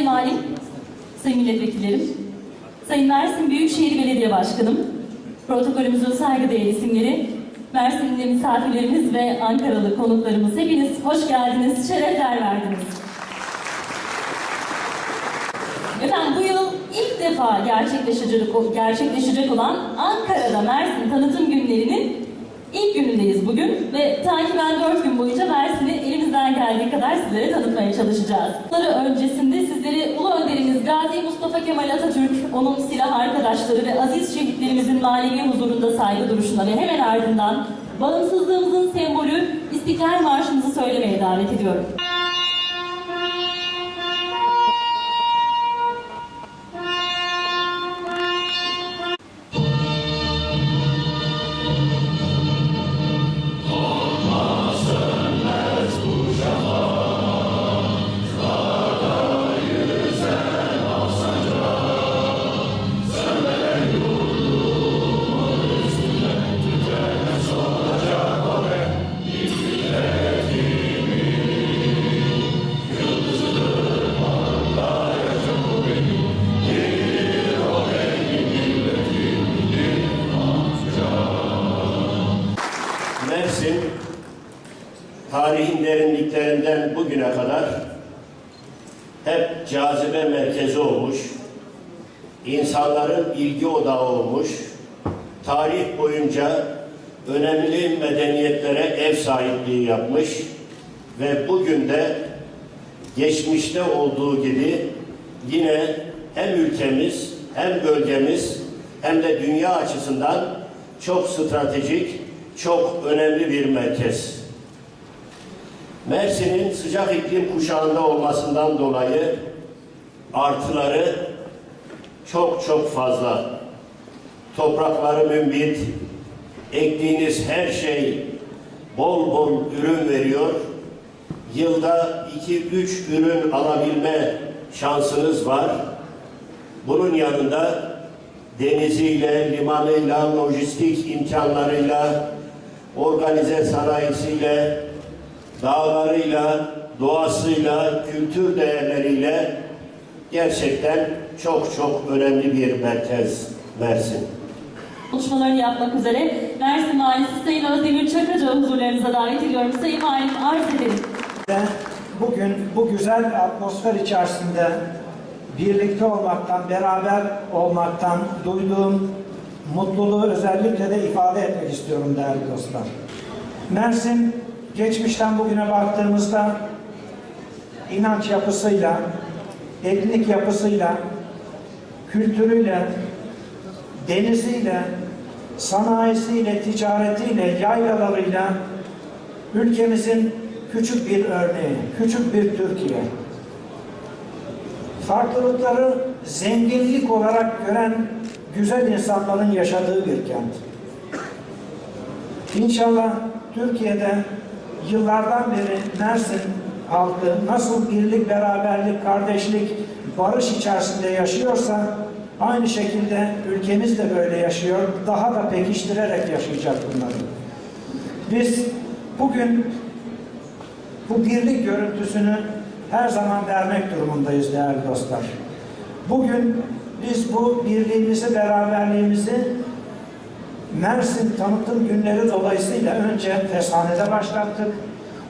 Sayın Valim, Sayın Milletvekillerim, Sayın Mersin Büyükşehir Belediye Başkanım, protokolümüzün saygıdeğer isimleri, Mersin'de misafirlerimiz ve Ankaralı konuklarımız hepiniz hoş geldiniz, şerefler verdiniz. Efendim bu yıl ilk defa gerçekleşecek, gerçekleşecek olan Ankara'da Mersin tanıtım ilk günündeyiz bugün ve takiben 4 gün boyunca Mersin'i elimizden geldiği kadar sizlere tanıtmaya çalışacağız. Bunları öncesinde sizleri Ulu Önderimiz Gazi Mustafa Kemal Atatürk, onun silah arkadaşları ve aziz şehitlerimizin manevi huzurunda saygı duruşuna ve hemen ardından bağımsızlığımızın sembolü İstiklal Marşımızı söylemeye davet ediyorum. Derinliklerinden bugüne kadar hep cazibe merkezi olmuş, insanların ilgi odağı olmuş, tarih boyunca önemli medeniyetlere ev sahipliği yapmış ve bugün de geçmişte olduğu gibi yine hem ülkemiz hem bölgemiz hem de dünya açısından çok stratejik, çok önemli bir merkez. Mersin'in sıcak iklim kuşağında olmasından dolayı artıları çok çok fazla. Toprakları mümbit, ektiğiniz her şey bol bol ürün veriyor. Yılda 2-3 ürün alabilme şansınız var. Bunun yanında deniziyle, limanıyla, lojistik imkanlarıyla, organize sanayisiyle, dağlarıyla, doğasıyla, kültür değerleriyle gerçekten çok çok önemli bir merkez Mersin. Konuşmalarını yapmak üzere Mersin Valisi Sayın Özdemir Çakıcı huzurlarınıza davet ediyorum. Sayın Valim arz ederim. Ve bugün bu güzel atmosfer içerisinde birlikte olmaktan, beraber olmaktan duyduğum mutluluğu özellikle de ifade etmek istiyorum değerli dostlar. Mersin geçmişten bugüne baktığımızda inanç yapısıyla, etnik yapısıyla, kültürüyle, deniziyle, sanayisiyle, ticaretiyle, yaylalarıyla ülkemizin küçük bir örneği, küçük bir Türkiye. Farklılıkları zenginlik olarak gören güzel insanların yaşadığı bir kent. İnşallah Türkiye'de yıllardan beri Mersin halkı nasıl birlik, beraberlik, kardeşlik, barış içerisinde yaşıyorsa aynı şekilde ülkemiz de böyle yaşıyor. Daha da pekiştirerek yaşayacak bunları. Biz bugün bu birlik görüntüsünü her zaman vermek durumundayız değerli dostlar. Bugün biz bu birliğimizi, beraberliğimizi Mersin tanıtım günleri dolayısıyla önce Feshane'de başlattık.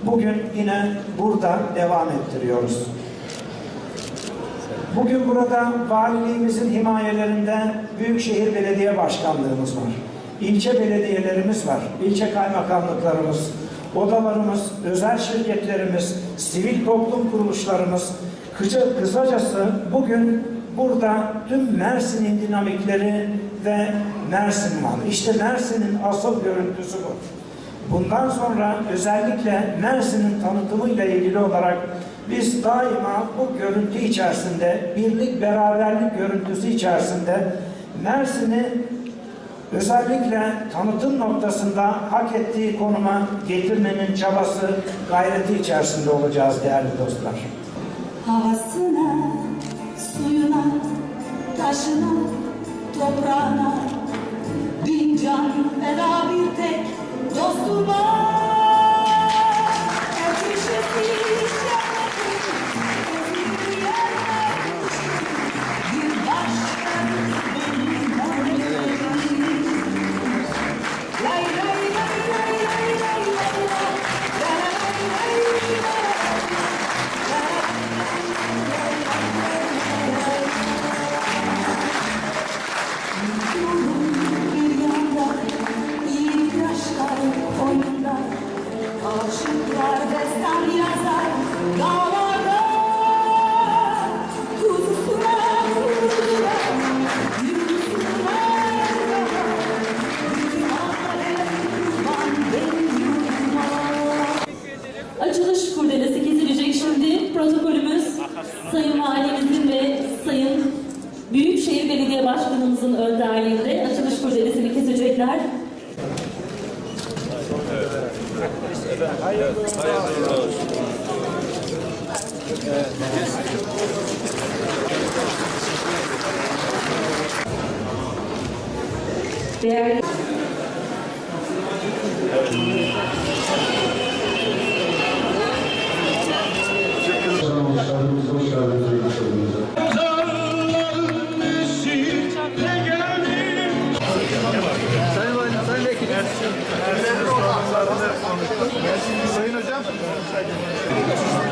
Bugün yine burada devam ettiriyoruz. Bugün burada valiliğimizin himayelerinde Büyükşehir Belediye Başkanlığımız var. İlçe belediyelerimiz var. İlçe kaymakamlıklarımız, odalarımız, özel şirketlerimiz, sivil toplum kuruluşlarımız, kısa, kısacası bugün burada tüm Mersin'in dinamikleri ve Mersin var. İşte Mersin'in asıl görüntüsü bu. Bundan sonra özellikle Mersin'in tanıtımıyla ilgili olarak biz daima bu görüntü içerisinde, birlik beraberlik görüntüsü içerisinde Mersin'i özellikle tanıtım noktasında hak ettiği konuma getirmenin çabası, gayreti içerisinde olacağız değerli dostlar. Havasına, suyuna, taşına, toprağına Bin can feda bir tek dostuma Sayın Valimizin ve Sayın Büyükşehir Belediye Başkanımızın önderliğinde Değerli Obrigado.